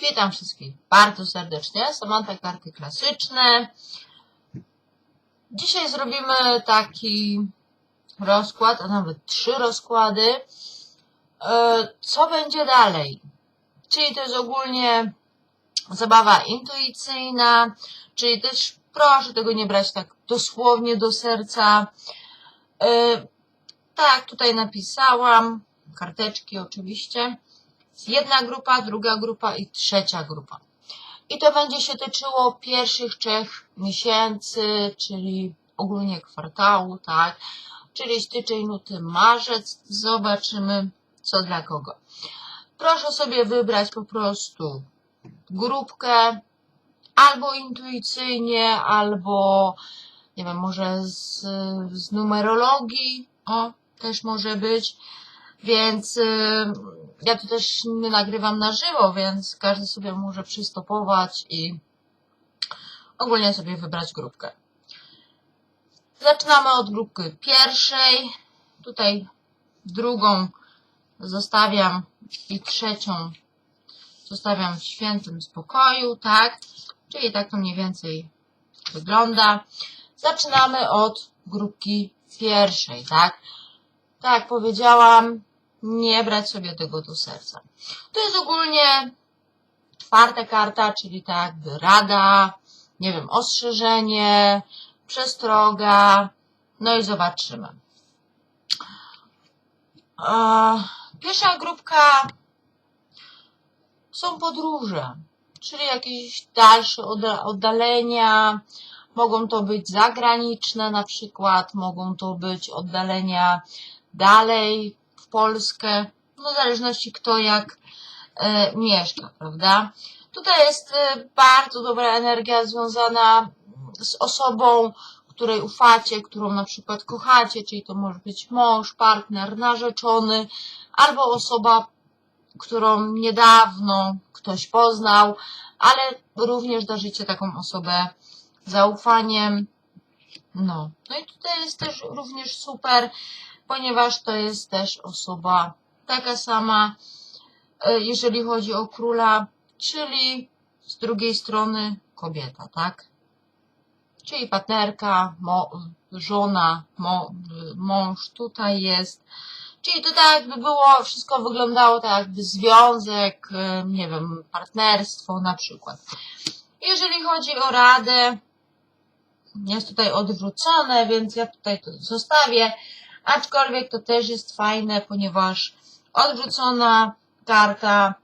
Witam wszystkich bardzo serdecznie. Samanta karty klasyczne. Dzisiaj zrobimy taki rozkład, a nawet trzy rozkłady. E, Co będzie dalej? Czyli to jest ogólnie zabawa intuicyjna, czyli też proszę tego nie brać tak dosłownie do serca. E, Tak, tutaj napisałam, karteczki oczywiście. Jedna grupa, druga grupa i trzecia grupa. I to będzie się tyczyło pierwszych trzech miesięcy, czyli ogólnie kwartału, tak? Czyli styczeń, luty, marzec. Zobaczymy, co dla kogo. Proszę sobie wybrać po prostu grupkę albo intuicyjnie, albo nie wiem, może z, z numerologii. O, też może być. Więc y, ja tu też nie nagrywam na żywo, więc każdy sobie może przystopować i ogólnie sobie wybrać grupkę. Zaczynamy od grupy pierwszej. Tutaj drugą zostawiam i trzecią zostawiam w świętym spokoju, tak? Czyli tak to mniej więcej wygląda. Zaczynamy od grupki pierwszej, tak? Tak jak powiedziałam, nie brać sobie tego do serca. To jest ogólnie czwarta karta, czyli tak jakby rada, nie wiem, ostrzeżenie, przestroga, no i zobaczymy. Pierwsza grupka są podróże, czyli jakieś dalsze odda- oddalenia, mogą to być zagraniczne na przykład, mogą to być oddalenia dalej Polskę, no w zależności kto jak e, mieszka, prawda? Tutaj jest e, bardzo dobra energia związana z osobą, której ufacie, którą na przykład kochacie, czyli to może być mąż, partner, narzeczony, albo osoba, którą niedawno ktoś poznał, ale również darzycie taką osobę zaufaniem. No, no i tutaj jest też również super, ponieważ to jest też osoba taka sama, e, jeżeli chodzi o króla, czyli z drugiej strony kobieta, tak? Czyli partnerka, żona, mąż tutaj jest. Czyli to tak jakby było, wszystko wyglądało tak jakby związek, e, nie wiem, partnerstwo na przykład. Jeżeli chodzi o radę, jest tutaj odwrócone, więc ja tutaj to zostawię. Aczkolwiek to też jest fajne, ponieważ odwrócona karta,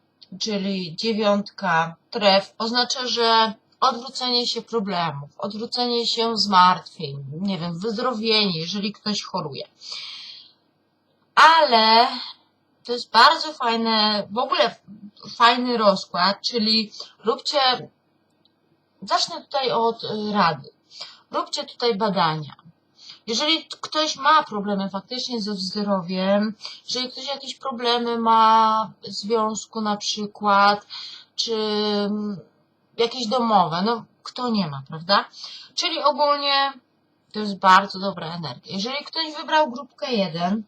czyli dziewiątka tref, oznacza, że odwrócenie się problemów, odwrócenie się zmartwień, nie wiem, wyzdrowienie, jeżeli ktoś choruje. Ale to jest bardzo fajne, w ogóle fajny rozkład, czyli róbcie, zacznę tutaj od y, rady. Róbcie tutaj badania. Jeżeli ktoś ma problemy faktycznie ze zdrowiem, jeżeli ktoś jakieś problemy ma w związku na przykład, czy mm, jakieś domowe, no kto nie ma, prawda? Czyli ogólnie to jest bardzo dobra energia. Jeżeli ktoś wybrał grupkę 1,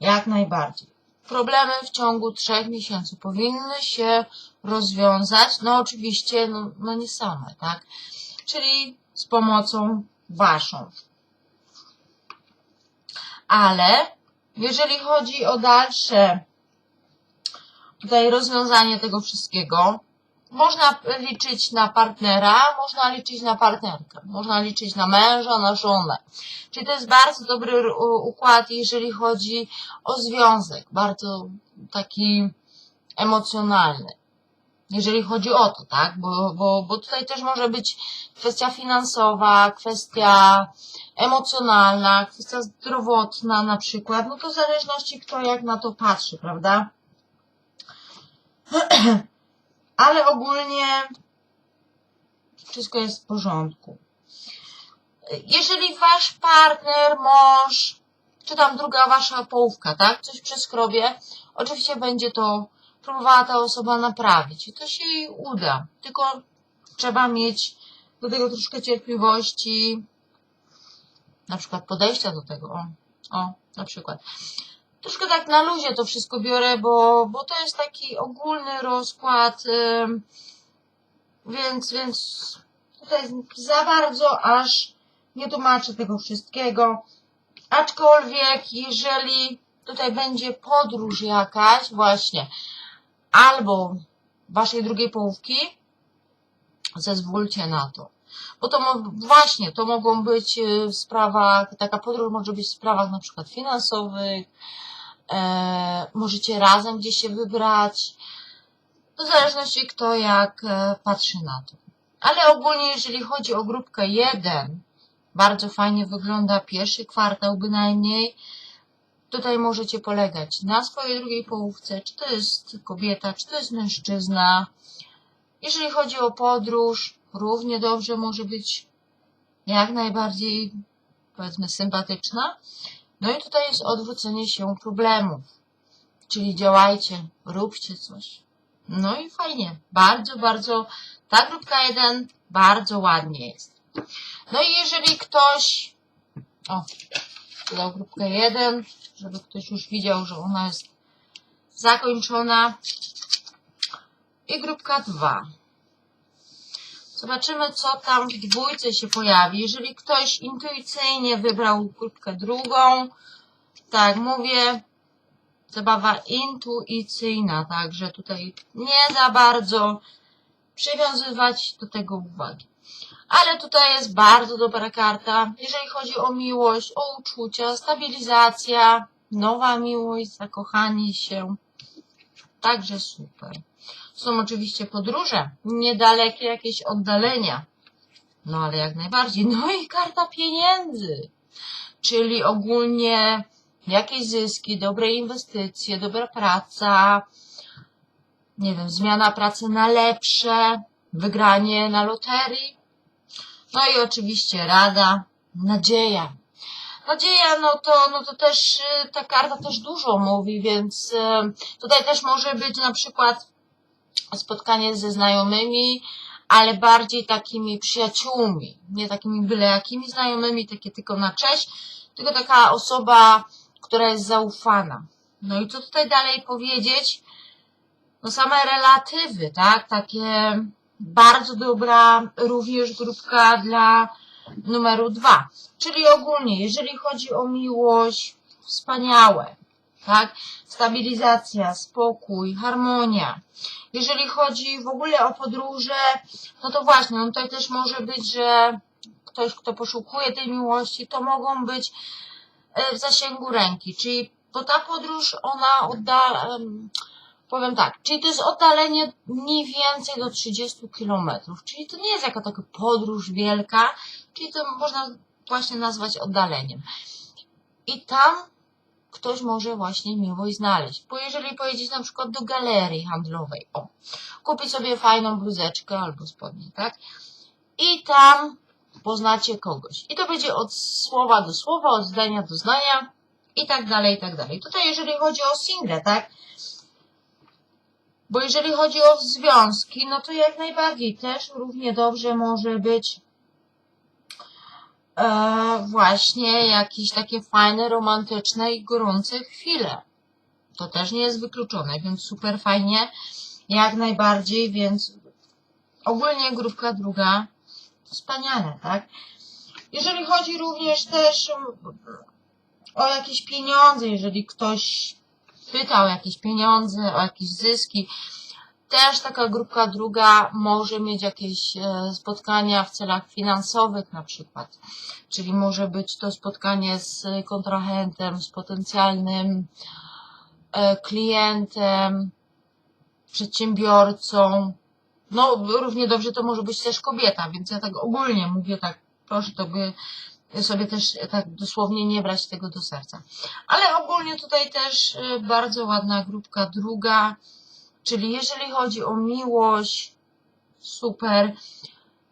jak najbardziej. Problemy w ciągu trzech miesięcy powinny się rozwiązać, no oczywiście, no, no nie same, tak? Czyli z pomocą waszą. Ale jeżeli chodzi o dalsze tutaj rozwiązanie tego wszystkiego, można liczyć na partnera, można liczyć na partnerkę, można liczyć na męża, na żonę. Czyli to jest bardzo dobry układ, jeżeli chodzi o związek, bardzo taki emocjonalny. Jeżeli chodzi o to, tak? Bo, bo, bo tutaj też może być kwestia finansowa, kwestia emocjonalna, kwestia zdrowotna na przykład. No to w zależności kto jak na to patrzy, prawda? Ale ogólnie wszystko jest w porządku. Jeżeli wasz partner, mąż, czy tam druga wasza połówka, tak, coś przeskrobie, oczywiście będzie to próbowała ta osoba naprawić i to się jej uda. Tylko trzeba mieć do tego troszkę cierpliwości, na przykład podejścia do tego. O, o na przykład. troszkę tak na luzie to wszystko biorę, bo, bo to jest taki ogólny rozkład, ym, więc, więc tutaj za bardzo aż nie tłumaczę tego wszystkiego. Aczkolwiek, jeżeli tutaj będzie podróż jakaś, właśnie, albo waszej drugiej połówki, zezwólcie na to. Bo to właśnie, to mogą być y, w sprawach, taka podróż może być w sprawach na przykład finansowych, e, możecie razem gdzieś się wybrać, w zależności kto jak e, patrzy na to. Ale ogólnie, jeżeli chodzi o grupkę 1, bardzo fajnie wygląda pierwszy kwartał bynajmniej. Tutaj możecie polegać na swojej drugiej połówce, czy to jest kobieta, czy to jest mężczyzna. Jeżeli chodzi o podróż, równie dobrze może być jak najbardziej, powiedzmy, sympatyczna. No i tutaj jest odwrócenie się problemów. Czyli działajcie, róbcie coś. No i fajnie. Bardzo, bardzo, ta grupka 1 bardzo ładnie jest. No i jeżeli ktoś, o, dodał grupkę 1, żeby ktoś już widział, że ona jest zakończona. I grupka 2. Zobaczymy, co tam w dwójce się pojawi. Jeżeli ktoś intuicyjnie wybrał grupkę drugą, tak mówię, zabawa intuicyjna, także tutaj nie za bardzo przywiązywać do tego uwagi. Ale tutaj jest bardzo dobra karta, jeżeli chodzi o miłość, o uczucia, stabilizacja, nowa miłość, zakochanie się. Także super. Są oczywiście podróże, niedalekie jakieś oddalenia. No ale jak najbardziej. No i karta pieniędzy. Czyli ogólnie jakieś zyski, dobre inwestycje, dobra praca, nie wiem, zmiana pracy na lepsze, wygranie na loterii. No i oczywiście rada, nadzieja. Nadzieja, no to, no to też y, ta karta też dużo mówi, więc y, tutaj też może być na przykład spotkanie ze znajomymi, ale bardziej takimi przyjaciółmi, nie takimi byle jakimi znajomymi, takie tylko na cześć, tylko taka osoba, która jest zaufana. No i co tutaj dalej powiedzieć? No same relatywy, tak? Takie bardzo dobra również grupka dla numeru dwa. Czyli ogólnie, jeżeli chodzi o miłość, wspaniałe, tak? Stabilizacja, spokój, harmonia. Jeżeli chodzi w ogóle o podróże, no to właśnie, no tutaj też może być, że ktoś, kto poszukuje tej miłości, to mogą być e, w zasięgu ręki, czyli bo ta podróż, ona odda, em, powiem tak, czyli to jest oddalenie mniej więcej do 30 kilometrów, czyli to nie jest jaka taka podróż wielka, czyli to można właśnie nazwać oddaleniem. I tam ktoś może właśnie miłość znaleźć. Bo jeżeli pojedziecie na przykład do galerii handlowej, o, kupić sobie fajną bluzeczkę albo spodnie, tak? I tam poznacie kogoś. I to będzie od słowa do słowa, od zdania do zdania i tak dalej, i tak dalej. Tutaj jeżeli chodzi o single, tak? Bo jeżeli chodzi o związki, no to jak najbardziej też równie dobrze może być e, właśnie jakieś takie fajne, romantyczne i gorące chwile. To też nie jest wykluczone, więc super fajnie, jak najbardziej, więc ogólnie grupka druga, wspaniale, tak? Jeżeli chodzi również też o jakieś pieniądze, jeżeli ktoś pyta o jakieś pieniądze, o jakieś zyski, też taka grupka druga może mieć jakieś e, spotkania w celach finansowych na przykład. Czyli może być to spotkanie z kontrahentem, z potencjalnym e, klientem, przedsiębiorcą. No, równie dobrze to może być też kobieta, więc ja tak ogólnie mówię tak, proszę to by sobie też tak dosłownie nie brać tego do serca. Ale ogólnie tutaj też e, bardzo ładna grupka druga, czyli jeżeli chodzi o miłość, super,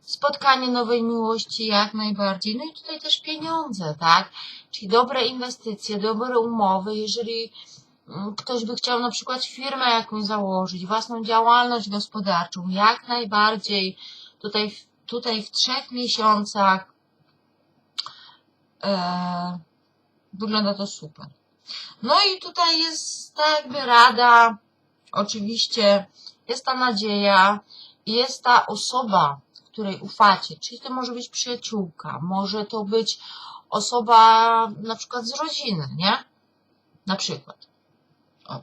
spotkanie nowej miłości jak najbardziej, no i tutaj też pieniądze, tak, czyli dobre inwestycje, dobre umowy, jeżeli mm, ktoś by chciał na przykład firmę jakąś założyć, własną działalność gospodarczą, jak najbardziej. Tutaj, tutaj w trzech miesiącach e, wygląda to super. No i tutaj jest tak jakby rada, oczywiście jest ta nadzieja i jest ta osoba, której ufacie, czyli to może być przyjaciółka, może to być osoba na przykład z rodziny, nie? Na przykład. O.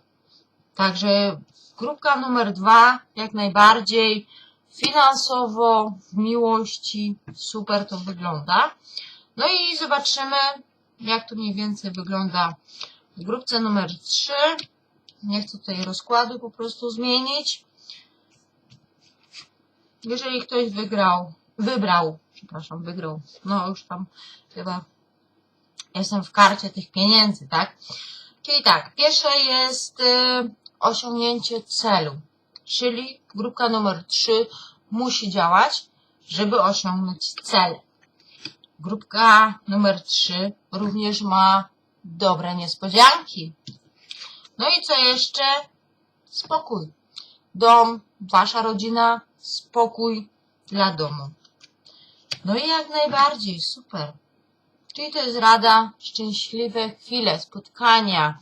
Także grupka numer dwa, jak najbardziej finansowo, w miłości, super to wygląda. No i zobaczymy, jak to mniej więcej wygląda w grupce numer 3. Nie chcę tutaj rozkładu po prostu zmienić. Jeżeli ktoś wygrał, wybrał, przepraszam, wygrał, no już tam chyba jestem w karcie tych pieniędzy, tak? Czyli tak, pierwsze jest y, osiągnięcie celu, czyli grupka numer 3 musi działać, żeby osiągnąć cel. Grupka numer 3 również ma dobre niespodzianki. No i co jeszcze? Spokój. Dom, wasza rodzina, spokój dla domu. No i jak najbardziej, super. Czyli to jest rada, szczęśliwe chwile, spotkania,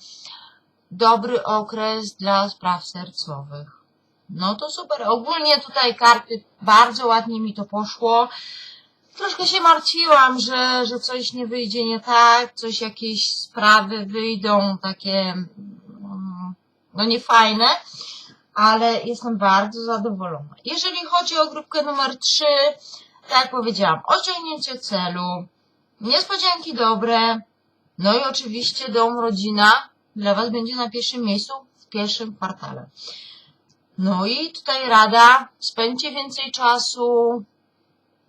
dobry okres dla spraw sercowych. No to super. Ogólnie tutaj karty bardzo ładnie mi to poszło. Troszkę się martwiłam, że, że coś nie wyjdzie nie tak, coś jakieś sprawy wyjdą takie mm, no niefajne, ale jestem bardzo zadowolona. Jeżeli chodzi o grupkę numer 3, tak jak powiedziałam, osiągnięcie celu, niespodzianki dobre, no i oczywiście dom, rodzina dla Was będzie na pierwszym miejscu w pierwszym kwartale. No i tutaj rada, spędźcie więcej czasu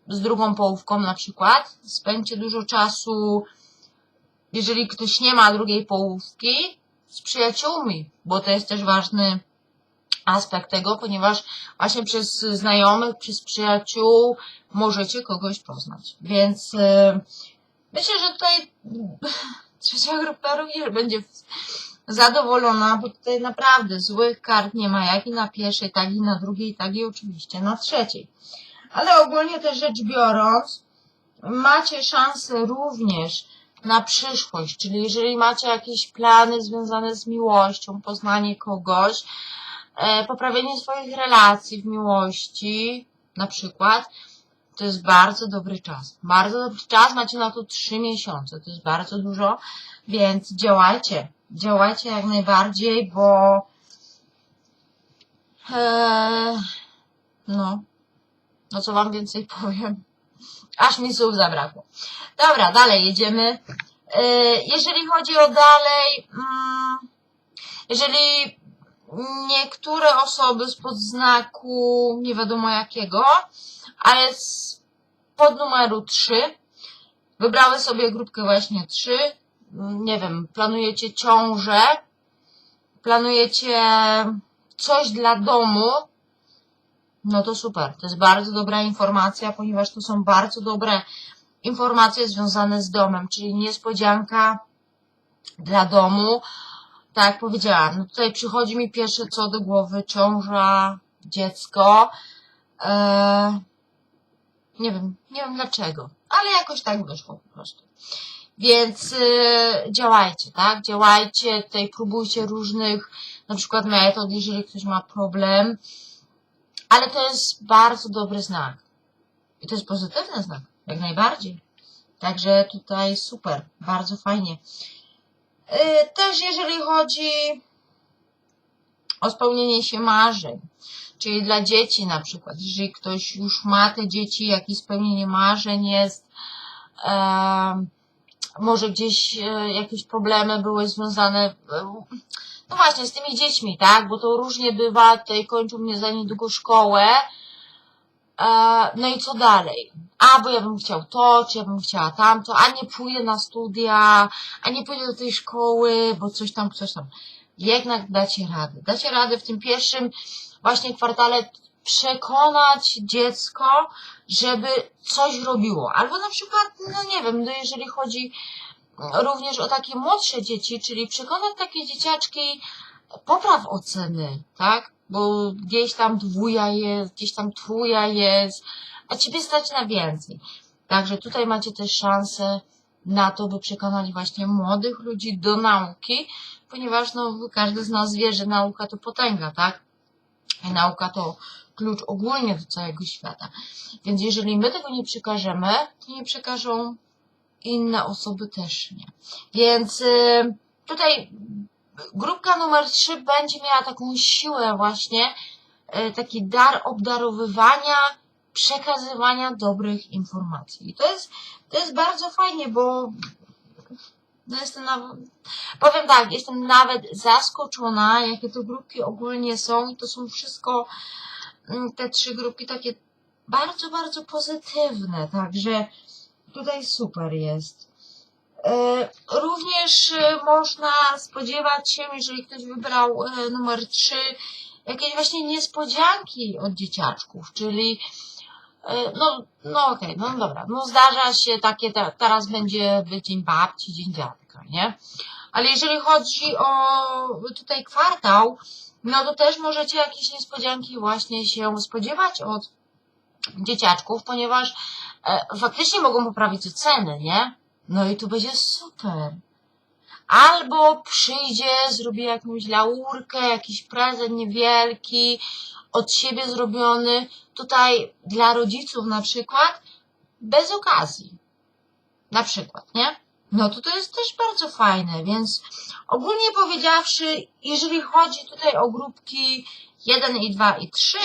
z drugą połówką na przykład, spędźcie dużo czasu, jeżeli ktoś nie ma drugiej połówki, z przyjaciółmi, bo to jest też ważny aspekt tego, ponieważ właśnie przez znajomych, przez przyjaciół możecie kogoś poznać. Więc yy, myślę, że tutaj trzecia grupa również będzie zadowolona, bo tutaj naprawdę złych kart nie ma, jak i na pierwszej, tak i na drugiej, tak i oczywiście na trzeciej. Ale ogólnie też rzecz biorąc, macie szansę również na przyszłość, czyli jeżeli macie jakieś plany związane z miłością, poznanie kogoś, e, poprawienie swoich relacji w miłości, na przykład, to jest bardzo dobry czas. Bardzo dobry czas, macie na to trzy miesiące, to jest bardzo dużo, więc działajcie. Działajcie jak najbardziej, bo e, no, no co wam więcej powiem. Aż mi słów zabrakło. Dobra, dalej jedziemy. E, Jeżeli chodzi o dalej, mm, jeżeli niektóre osoby spod znaku nie wiadomo jakiego, ale z pod numeru 3 wybrały sobie grupkę właśnie 3. Nie wiem, planujecie ciążę, planujecie coś dla domu, no to super. To jest bardzo dobra informacja, ponieważ to są bardzo dobre informacje związane z domem, czyli niespodzianka dla domu. Tak jak powiedziałam, no tutaj przychodzi mi pierwsze co do głowy, ciąża, dziecko. Eee, nie wiem, nie wiem dlaczego, ale jakoś tak wyszło po prostu. Więc y, działajcie, tak? Działajcie, tutaj próbujcie różnych na przykład metod, jeżeli ktoś ma problem. Ale to jest bardzo dobry znak. I to jest pozytywny znak, jak najbardziej. Także tutaj super, bardzo fajnie. Yy, Też jeżeli chodzi o spełnienie się marzeń, czyli dla dzieci na przykład, jeżeli ktoś już ma te dzieci, jakieś spełnienie marzeń jest, może gdzieś e, jakieś problemy były związane, e, no właśnie, z tymi dziećmi, tak, bo to różnie bywa, tutaj kończą mnie za niedługo szkołę, E, no i co dalej? A, bo ja bym chciał to, czy ja bym chciała tamto, a nie pójdę na studia, a nie pójdę do tej szkoły, bo coś tam, coś tam. Jednak dacie radę. Dacie radę w tym pierwszym właśnie kwartale przekonać dziecko, żeby coś robiło. Albo na przykład, no nie wiem, no jeżeli chodzi również o takie młodsze dzieci, czyli przekonać takie dzieciaczki, popraw oceny, tak? Bo gdzieś tam dwuja jest, gdzieś tam trójka jest, a ciebie stać na więcej. Także tutaj macie też szansę na to, by przekonać właśnie młodych ludzi do nauki, ponieważ no, każdy z nas wie, że nauka to potęga, tak? I nauka to klucz ogólnie do całego świata. Więc jeżeli my tego nie przekażemy, to nie przekażą inne osoby też nie. Więc y, tutaj grupka numer 3 będzie miała taką siłę właśnie, y, taki dar obdarowywania, przekazywania dobrych informacji. I to jest, to jest bardzo fajnie, bo no jestem powiem tak, jestem nawet zaskoczona, jakie to grupki ogólnie są i to są wszystko mm, te trzy grupki takie bardzo, bardzo pozytywne, także tutaj super jest. E, Również e, można spodziewać się, jeżeli ktoś wybrał e, numer 3, jakieś właśnie niespodzianki od dzieciaczków, czyli no, no okej, no dobra, no zdarza się takie, te, teraz będzie dzień babci, dzień dziadka, nie? Ale jeżeli chodzi o tutaj kwartał, no to też możecie jakieś niespodzianki właśnie się spodziewać od dzieciaczków, ponieważ e, faktycznie mogą poprawić oceny, nie? No i tu będzie super. Albo przyjdzie, zrobi jakąś laurkę, jakiś prezent niewielki, od siebie zrobiony, tutaj dla rodziców na przykład, bez okazji. Na przykład, nie? No to to jest też bardzo fajne, więc ogólnie powiedziawszy, jeżeli chodzi tutaj o grupki 1 i 2 i 3,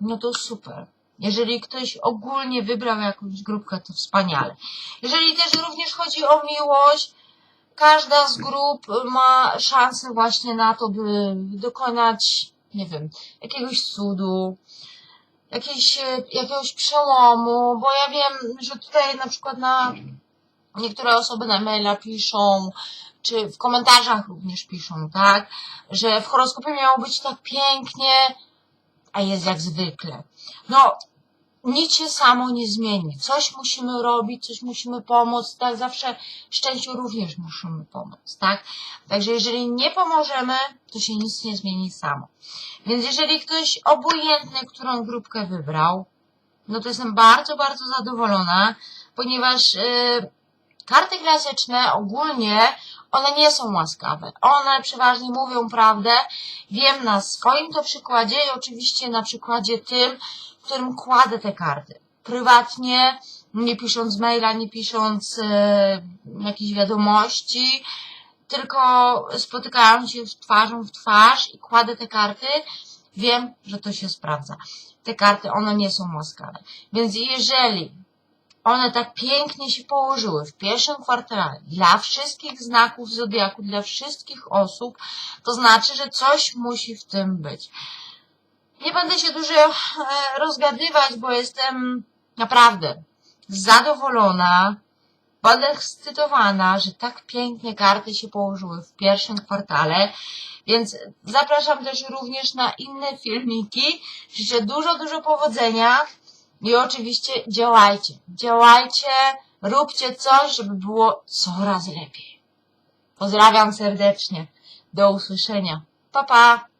no to super. Jeżeli ktoś ogólnie wybrał jakąś grupkę, to wspaniale. Jeżeli też również chodzi o miłość, każda z grup ma szansę właśnie na to, by dokonać, nie wiem, jakiegoś cudu, jakiegoś, jakiegoś przełomu, bo ja wiem, że tutaj na przykład na niektóre osoby na maila piszą, czy w komentarzach również piszą, tak, że w horoskopie miało być tak pięknie, a jest jak zwykle. No, nic się samo nie zmieni. Coś musimy robić, coś musimy pomóc, tak? Zawsze szczęściu również musimy pomóc, tak? Także jeżeli nie pomożemy, to się nic nie zmieni samo. Więc jeżeli ktoś obojętny, którą grupkę wybrał, no to jestem bardzo, bardzo zadowolona, ponieważ yy, karty klasyczne ogólnie one nie są łaskawe. One przeważnie mówią prawdę. Wiem na swoim to przykładzie i oczywiście na przykładzie tym, w którym kładę te karty. Prywatnie, nie pisząc maila, nie pisząc e, jakichś wiadomości, tylko spotykając się w twarzą w twarz i kładę te karty, wiem, że to się sprawdza. Te karty, one nie są łaskawe. Więc jeżeli one tak pięknie się położyły w pierwszym kwartale dla wszystkich znaków zodiaku, dla wszystkich osób, to znaczy, że coś musi w tym być. Nie będę się dużo e, rozgadywać, bo jestem naprawdę zadowolona, podekscytowana, że tak pięknie karty się położyły w pierwszym kwartale. Więc zapraszam też również na inne filmiki. Życzę dużo, dużo powodzenia. I oczywiście działajcie. Działajcie, róbcie coś, żeby było coraz lepiej. Pozdrawiam serdecznie. Do usłyszenia. Pa, pa.